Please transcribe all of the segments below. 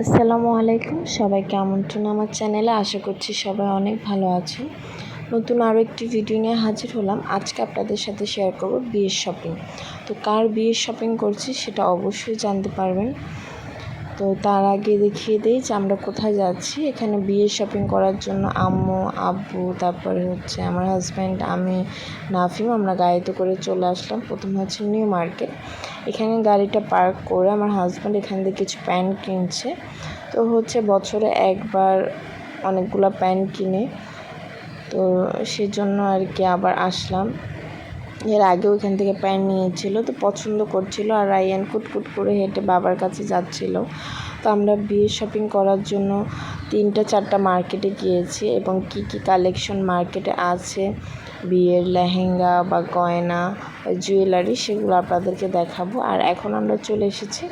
আসসালামু আলাইকুম। সবাইকে আমন্ত্রণ আমার চ্যানেলে? আশা করছি সবাই অনেক ভালো আছে নতুন আরও একটি ভিডিও নিয়ে হাজির হলাম। আজকে আপনাদের সাথে শেয়ার করব বিয়ের শপিং তো কার বিয়ের শপিং করছি সেটা অবশ্যই জানতে পারবেন। তো তার আগে দেখিয়ে দিই যে আমরা কোথায় যাচ্ছি। এখানে বিয়ে শপিং করার জন্য আম্মু, আব্বু, তারপরে হচ্ছে আমার হাজব্যান্ড আমি, নাফিম, আমরা গাড়িতে করে চলে আসলাম। প্রথম হচ্ছে নিউ মার্কেট। এখানে গাড়িটা পার্ক করে আমার হাজব্যান্ড এখান থেকে কিছু প্যান্ট কিনছে। তো হচ্ছে বছরে একবার অনেকগুলো প্যান্ট কিনে। তো সেজন্য আর কি আবার আসলাম। এর আগেও এখান থেকে প্যান্ট নিয়েছিল, তো পছন্দ করছিল আর রায়ান কুটকুট করে হেঁটে বাবার কাছে যাচ্ছিল। তো আমরা বিয়ে শপিং করার জন্য তিনটা, চারটা মার্কেটে গিয়েছি এবং কি কি কালেকশন মার্কেটে আছে, বিয়ের লেহেঙ্গা বা গয়না জুয়েলারি সেগুলো আপনাদেরকে দেখাবো। আর এখন আমরা চলে এসেছি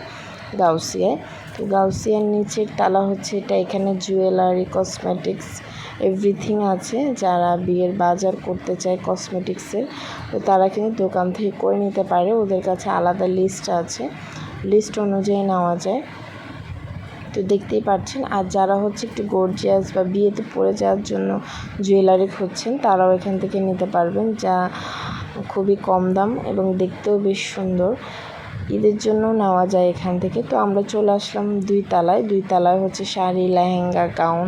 গাউসিয়ায়। তো গাউসিয়ার নিচের তালা হচ্ছে এটা, এখানে জুয়েলারি কসমেটিক্স এভরিথিং আছে যারা বিয়ের বাজার করতে চায় কসমেটিক্সের তো তারা কিন্তু দোকান থেকে করে নিতে পারে। ওদের কাছে আলাদা লিস্ট আছে। লিস্ট অনুযায়ী নেওয়া যায়। তো দেখতেই পাচ্ছেন আর যারা হচ্ছে একটু গর্জিয়াস বা বিয়েতে পরে যাওয়ার জন্য জুয়েলারি খুঁজছেন, তারাও এখান থেকে নিতে পারবেন, যা খুবই কম দাম এবং দেখতেও বেশ সুন্দর। ঈদের জন্য নেওয়া যায় এখান থেকে। তো আমরা চলে আসলাম দুই তালায়। দুই তালায় হচ্ছে শাড়ি, লেহেঙ্গা, গাউন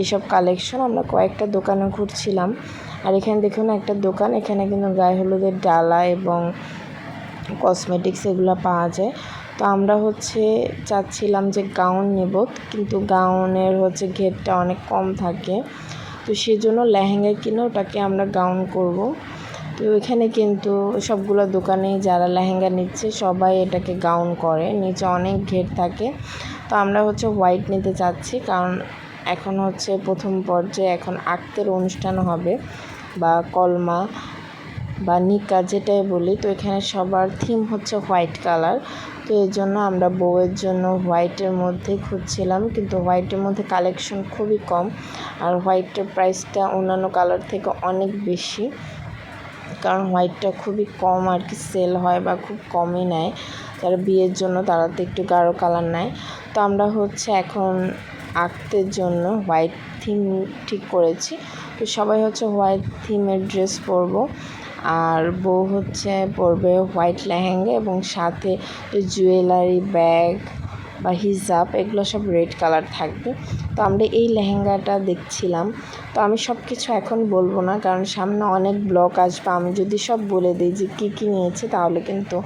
এইসব কালেকশন আমরা কয়েকটা দোকানে ঘুরছিলাম। আর এখানে দেখুন একটা দোকান। এখানে কিন্তু গায়ে হলুদের ডালা এবং কসমেটিক্স এগুলো পাওয়া যায়। তো আমরা হচ্ছে চাচ্ছিলাম যে গাউন নেব, কিন্তু গাউনের হচ্ছে ঘেরটা অনেক কম থাকে। তো সেজন্য লেহেঙ্গা কিনে ওটাকে আমরা গাউন করব। তো এখানে কিন্তু সবগুলো দোকানে যারা লেহেঙ্গা নিচ্ছে সবাই এটাকে গাউন করে। নিচে অনেক ঘের থাকে। তো আমরা হচ্ছে হোয়াইট নিতে চাচ্ছি কারণ এখন হচ্ছে প্রথম পর্যায়ে এখন আক্তের অনুষ্ঠান হবে বা কলমা বা নিকা যেটাই বলি, তো এখানে সবার থিম হচ্ছে হোয়াইট কালার। তো এর জন্য আমরা বউয়ের জন্য হোয়াইটের মধ্যে খুঁজছিলাম কিন্তু হোয়াইটের মধ্যে কালেকশন খুবই কম। আর হোয়াইটের প্রাইসটা অন্যান্য কালার থেকে অনেক বেশি। কারণ হোয়াইটটা খুবই কম আর কি সেল হয় বা খুব কমই নেয়। যারা বিয়ের জন্য তারা তো একটু গাঢ় কালার নেয়। তো আমরা হচ্ছে এখন আঁকতের জন্য হোয়াইট থিম ঠিক করেছি। তো সবাই হচ্ছে হোয়াইট থিমের ড্রেস পরবো। আর বউ হচ্ছে পরবে হোয়াইট লেহেঙ্গা এবং সাথে জুয়েলারি ব্যাগ বা হিজাব, এগুলো সব রেড কালার থাকবে। তো আমরা এই লেহেঙ্গাটা দেখছিলাম। তো আমি সব কিছু এখন বলব না, কারণ সামনে অনেক ব্লক আসবে। আমি যদি সব বলে দিই যে কী কী নিয়েছে, তাহলে কিন্তু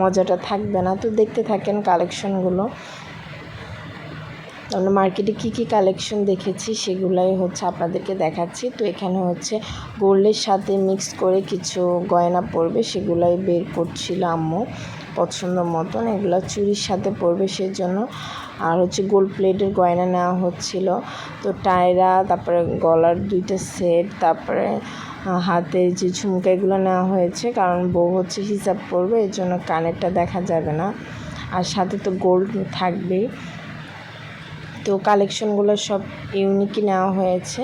মজাটা থাকবে না। তো দেখতে থাকেন কালেকশনগুলো আমরা মার্কেটে কী কী কালেকশন দেখেছি সেগুলাই হচ্ছে আপনাদেরকে দেখাচ্ছি। তো এখানে হচ্ছে গোল্ডের সাথে মিক্স করে কিছু গয়না পরবে সেগুলাই বের করছিল আম্মু পছন্দ মতন। এগুলো চুরির সাথে পরবে সেজন্য। আর হচ্ছে গোল্ড প্লেটের গয়না নেওয়া হচ্ছিল। তো টায়রা তারপরে গলার দুইটা সেট তারপরে হাতের যে ঝুমকা এগুলো নেওয়া হয়েছে। কারণ বউ হচ্ছে হিসাব করবে এর জন্য কানেরটা দেখা যাবে না। আর সাথে তো গোল্ড থাকবেই। তো কালেকশনগুলো সব ইউনিকই নেওয়া হয়েছে।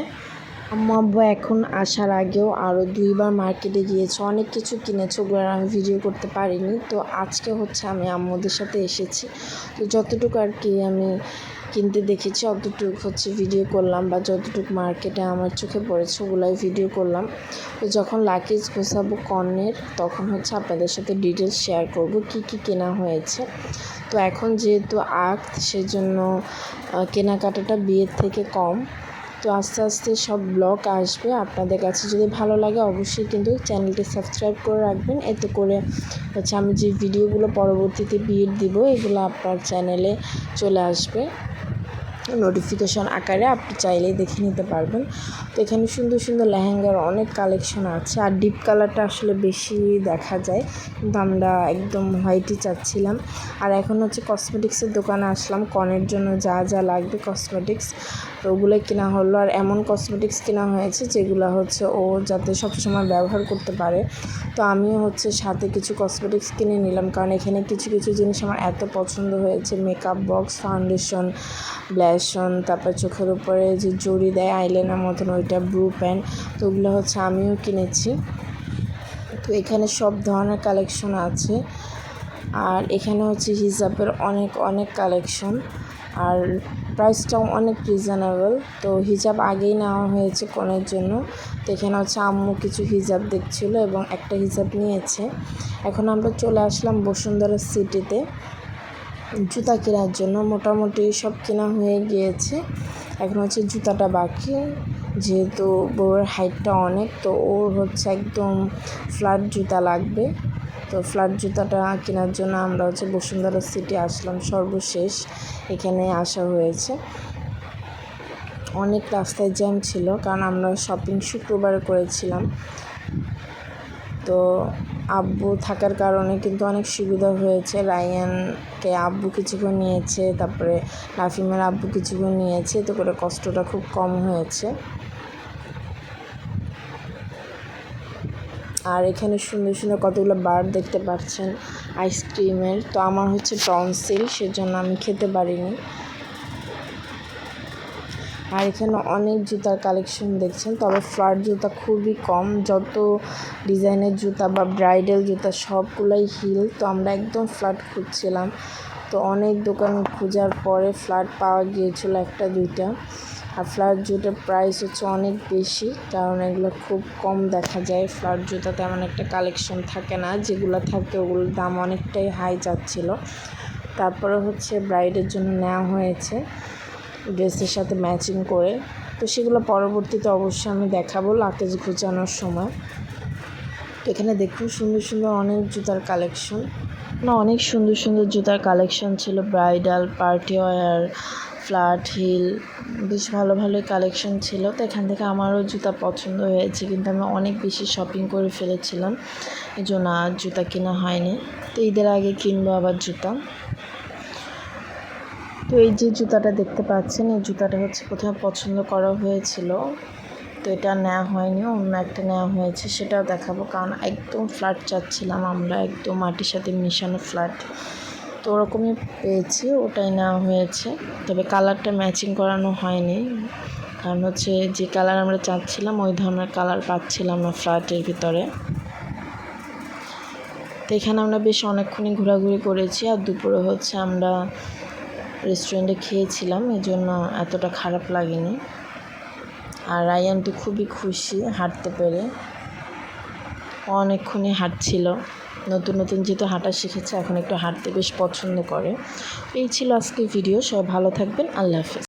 আম্মু এখন আসার আগেও আরও দুইবার মার্কেটে গিয়েছে। অনেক কিছু কিনেছে, ওগুলো আমি ভিডিও করতে পারিনি। তো আজকে হচ্ছে আমি আম্মুদের সাথে এসেছি। তো যতটুকু আর কি আমি কিনতে দেখেছি, অতটুকু হচ্ছে ভিডিও করলাম বা যতটুকু মার্কেটে আমার চোখে পড়েছে ওগুলাই ভিডিও করলাম। তো যখন লাকিজ গোছাবো কর্নের তখন হচ্ছে আপনাদের সাথে ডিটেলস শেয়ার করব কি কি কেনা হয়েছে। তো এখন যেহেতু আখ, সেজন্য কেনাকাটাটা বিয়ের থেকে কম। তো আস্তে আস্তে সব ব্লগ আসবে। আপনাদের কাছে যদি ভালো লাগে অবশ্যই কিন্তু চ্যানেলটি সাবস্ক্রাইব করে রাখবেন। এতে করে হচ্ছে আমি যে ভিডিওগুলো পরবর্তীতে বিয়ের দিব, এগুলো আপনার চ্যানেলে চলে আসবে। নোটিফিকেশন আকারে আপনি চাইলেই দেখে নিতে পারবেন। তো এখানে সুন্দর সুন্দর লেহেঙ্গার অনেক কালেকশন আছে। আর ডিপ কালারটা আসলে বেশি দেখা যায়। কিন্তু আমরা একদম হোয়াইটই চাচ্ছিলাম। আর এখন হচ্ছে কসমেটিক্সের দোকানে আসলাম। কনের জন্য যা যা লাগবে কসমেটিক্স তো ওগুলোই কেনা হলো। আর এমন কসমেটিক্স কেনা হয়েছে যেগুলো হচ্ছে ও যাতে সবসময় ব্যবহার করতে পারে। তো আমিও হচ্ছে সাথে কিছু কসমেটিক্স কিনে নিলাম। কারণ এখানে কিছু কিছু জিনিস আমার এত পছন্দ হয়েছে। মেকআপ বক্স ফাউন্ডেশন ব্ল্যাশন তারপর চোখের উপরে যে জড়ি দেয় আইলাইনার মতন ওইটা ব্রু প্যান্ট তো ওগুলো হচ্ছে আমিও কিনেছি। তো এখানে সব ধরনের কালেকশন আছে। আর এখানে হচ্ছে হিজাবের অনেক অনেক কালেকশন আর প্রাইসটাও অনেক রিজনেবল তো হিজাব আগেই নেওয়া হয়েছে কনের জন্য? তো এখানে হচ্ছে আম্মু কিছু হিজাব দেখছিল এবং একটা হিজাব নিয়েছে। এখন আমরা চলে আসলাম বসুন্ধরা সিটিতে জুতা কেনার জন্য মোটামুটি সব কেনা হয়ে গিয়েছে। এখন হচ্ছে জুতাটা বাকি, যেহেতু বউয়ের হাইটটা অনেক, তো ওর হচ্ছে একদম ফ্ল্যাট জুতা লাগবে। তো ফ্ল্যাট জুতাটা কেনার জন্য আমরা হচ্ছে বসুন্ধরা সিটি আসলাম সর্বশেষ। এখানে আসা হয়েছে। অনেক রাস্তায় জ্যাম ছিল, কারণ আমরা শপিং শুক্রবার করেছিলাম। তো আব্বু থাকার কারণে কিন্তু অনেক সুবিধা হয়েছে। রায়ানকে আব্বু কিছুক্ষণ নিয়েছে, তারপরে লাফিমের আব্বু কিছুক্ষণ নিয়েছে তো করে কষ্টটা খুব কম হয়েছে। আর এখানে সুন্দর সুন্দর কতগুলো বার দেখতে পাচ্ছেন আইসক্রিমের। তো আমার হচ্ছে টনসিল, সেজন্য আমি খেতে পারিনি। আর এখানে অনেক জুতার কালেকশন দেখছেন, তবে ফ্ল্যাট জুতা খুবই কম। যত ডিজাইনের জুতা বা ব্রাইডাল জুতা, সবগুলাই হিল তো আমরা একদম ফ্ল্যাট খুঁজছিলাম। তো অনেক দোকান খোঁজার পরে ফ্ল্যাট পাওয়া গিয়েছিল একটা, দুইটা। আর ফ্ল্যাট জুতার প্রাইস হচ্ছে অনেক বেশি, কারণ এগুলো খুব কম দেখা যায়। ফ্ল্যাট জুতা তেমন একটা কালেকশন থাকে না, যেগুলো থাকে ওগুলোর দাম অনেকটাই হাই যাচ্ছিল। তারপরে হচ্ছে ব্রাইডের জন্য নেওয়া হয়েছে। ড্রেসের সাথে ম্যাচিং করে। তো সেগুলো পরবর্তীতে অবশ্যই আমি দেখাবো লাকেজ ঘুচানোর সময়। তো এখানে দেখুন সুন্দর সুন্দর অনেক জুতার কালেকশন। না, অনেক সুন্দর সুন্দর জুতার কালেকশন ছিল। Bridal, party wear flat, heel, বেশ ভালো ভালোই কালেকশন ছিল। তো এখান থেকে আমারও জুতা পছন্দ হয়েছে, কিন্তু আমি অনেক বেশি শপিং করে ফেলেছিলাম। এই জন্য আর জুতা কেনা হয়নি। তো ঈদের আগে কিনবো আবার জুতা। তো এই যে জুতাটা দেখতে পাচ্ছেন, এই জুতাটা হচ্ছে প্রথমে পছন্দ করা হয়েছিল। তো এটা নেওয়া হয়নি, অন্য একটা নেওয়া হয়েছে, সেটাও দেখাবো। কারণ একদম ফ্ল্যাট চাচ্ছিলাম আমরা, একদম মাটির সাথে মিশানো ফ্ল্যাট তো ওরকমই পেয়েছি, ওটাই নেওয়া হয়েছে। তবে কালারটা ম্যাচিং করানো হয়নি। কারণ হচ্ছে যে কালার আমরা চাচ্ছিলাম, ওই ধরনের কালার পাচ্ছিলাম না ফ্ল্যাটের ভিতরে। তো এখানে আমরা বেশ অনেকক্ষণই ঘোরাঘুরি করেছি, আর দুপুরে হচ্ছে আমরা রেস্টুরেন্টে খেয়েছিলাম এই জন্য এতটা খারাপ লাগেনি। আর রায়ান তো খুবই খুশি, হাঁটতে পেরে। অনেকক্ষণই হাঁটছিল। নতুন নতুন যেহেতু হাঁটা শিখেছে, এখন একটু হাঁটতে বেশ পছন্দ করে। এই ছিল আজকের ভিডিও, সবাই ভালো থাকবেন, আল্লাহ হাফিজ।